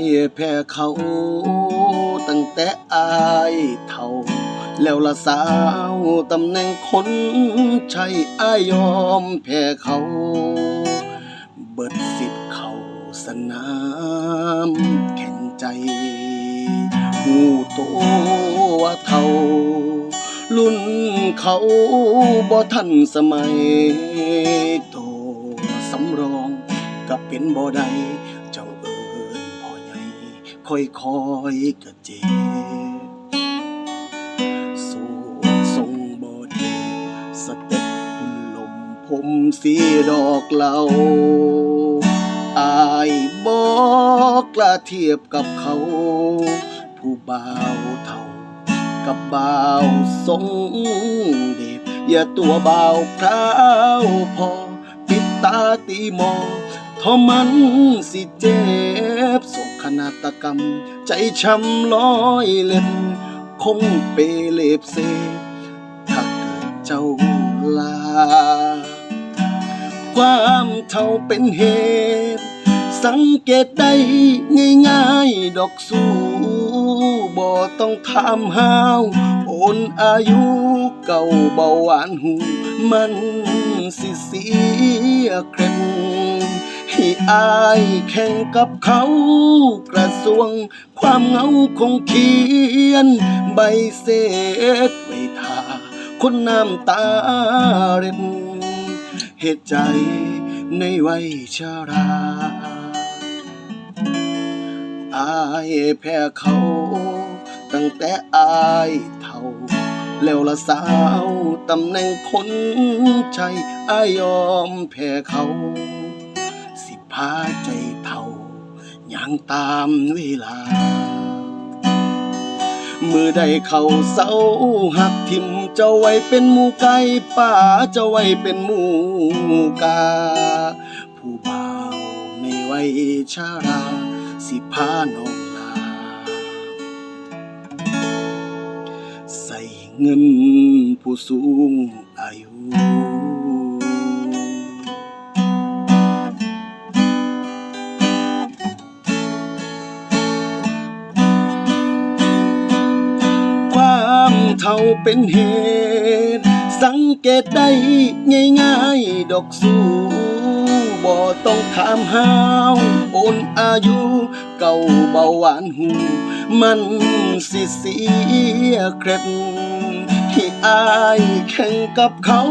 ายแพ้เขาตั้งแต่อายเท่า แล้วละสาวตำแหน่งคนใช่อายยอมแพ้เขา เบิดสิทธิ์เขาสนามแข่งใจหูโตว่าเท่า รุ่นเขาบ่ทันสมัยโตสำรองก็เป็นบ่ได้ ค่อยๆกระเจ็บสู้ทรงบ่ดีสเต็ปหุ่นลมผมสีดอกเหลาอายบอกกล้าเทียบกับเขา ผู้บ่าวเท่า กับบ่าวทรงเดชอย่าตัวบ่าวพราวพอ ปิดตาตีมองทอมันสิเจ็บ นาฏกรรม ใจช้ำร้อยเล่มคงเปเลบเซถ้าเกิดเจ้าลา ความเท่าเป็นเหตุ สังเกตได้ง่ายๆ ดอกสู้บ่ต้องถามหาวโอนอายุเก่าเบาหวานหู มันสิเสียเคร็ด ให้อายแข่งกับเขา กระทรวงความเหงาคงเขียน ใบเสร็ไว้ทาคนน้ำตาเร็นเหตุใจในวัยชาราอายแพ้เขา ตั้งแต่อายเท่า แล้วละสาวตำแหน่งคนใช่อายยอมแพ้เขาาใจเท่าอยังตามเวลา มือใดเขาเศร้าหักทิมเจ้าไว้เป็นหมูไก่ป่าเจ้าไว้เป็นหมูกา ผู้บ่าวในวัยชารา สิพาน้องลา ใส่เงินผู้สูงอายุ เท่าเป็นเหตุ สังเกตได้ง่ายๆ ดอกสูบ่ต้องถามหาวโอนอายุ เก่าเบาหวานหู มันสิเสียเคร็ดที่อายแข่งกับเขา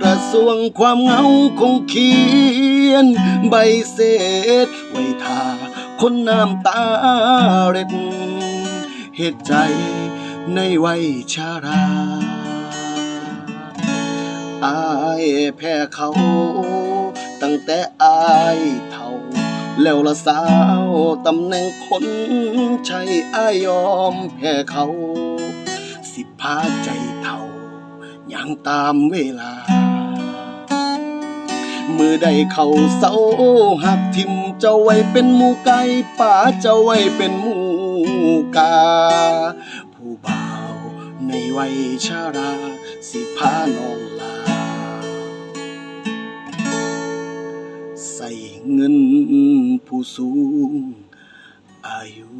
กระทรวงความเหงาคงเขียน ใบเสร็จไว้ท่าคนน้ำตาเร็ดเหตุใจ ในวัยชาราอายแพ้เขา ตั้งแต่อายเท่า แล้วละสาวตำแหน่งคนใช่อายยอมแพ้เขา สิพาใจเท่ายังตามเวลา มือใดเขาเศร้าหักทิมเจ้าไว้เป็นหมูไก่ป่าเจ้าไว้เป็นหมูกา เบาในวัยชารา สิพาน้องลา ใส่เงินผู้สูงอายุ